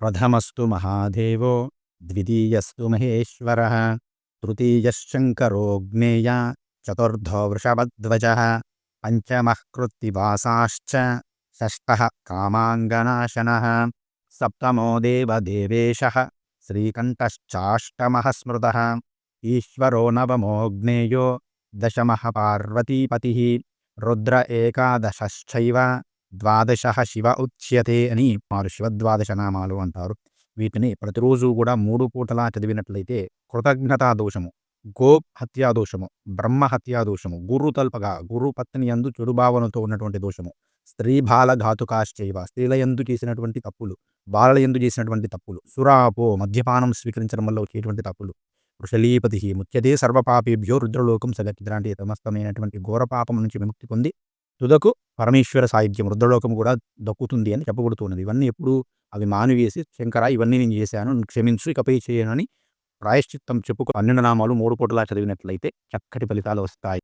प्रथमस्तु महादेव, द्वितीयस्तु महेश्वरः, तृतीयश्शङ्करोऽग्नेय ज्ञेय चतुर्ध वृषभध्वज पंचम कृत्तिवासाश कामांगनाशन सप्तमो देवदेवेशीकंठाष्टम स्मृत स्मृतः नवमो नवमोऽग्नेयो, दशम पार्वतीपतिः, रुद्र ద్వాదశ శివ ఉచ్యతే అని వారు శివద్వాదశ నామాలు అంటారు. వీటిని ప్రతిరోజు కూడా మూడు పూటలా చదివినట్లయితే కృతజ్ఞతా దోషము గో హత్యా దోషము బ్రహ్మ హత్యా దోషము గురు తల్పగా గురు పత్ని ఎందు చెడు భావనతో ఉన్నటువంటి దోషము స్త్రీ బాల ఘాతుకాశ్చైవ స్త్రీల యందు చేసినటువంటి తప్పులు బాలల ఎందు చేసినటువంటి తప్పులు సురాపో మద్యపానం స్వీకరించడం వల్ల వచ్చేటువంటి తప్పులు వృషలీపతి ముఖ్యతే సర్వపాపేభ్యో రుద్రలోకం సగతిలాంటి సమస్తమైనటువంటి ఘోరపాపం నుంచి విముక్తి పొంది తుదకు పరమేశ్వర సాహిత్యం రుద్రలోకం కూడా దక్కుతుంది అని చెప్పబడుతున్నది. ఇవన్నీ ఎప్పుడు అవి మానివేసి శంకర ఇవన్నీ నేను చేశాను క్షమించు ఇకపై చేయను అని ప్రాయశ్చిత్తం చెప్పుకో పన్నెండు నామాలు మూడు పూటలా చదివినట్లయితే చక్కటి ఫలితాలు వస్తాయి.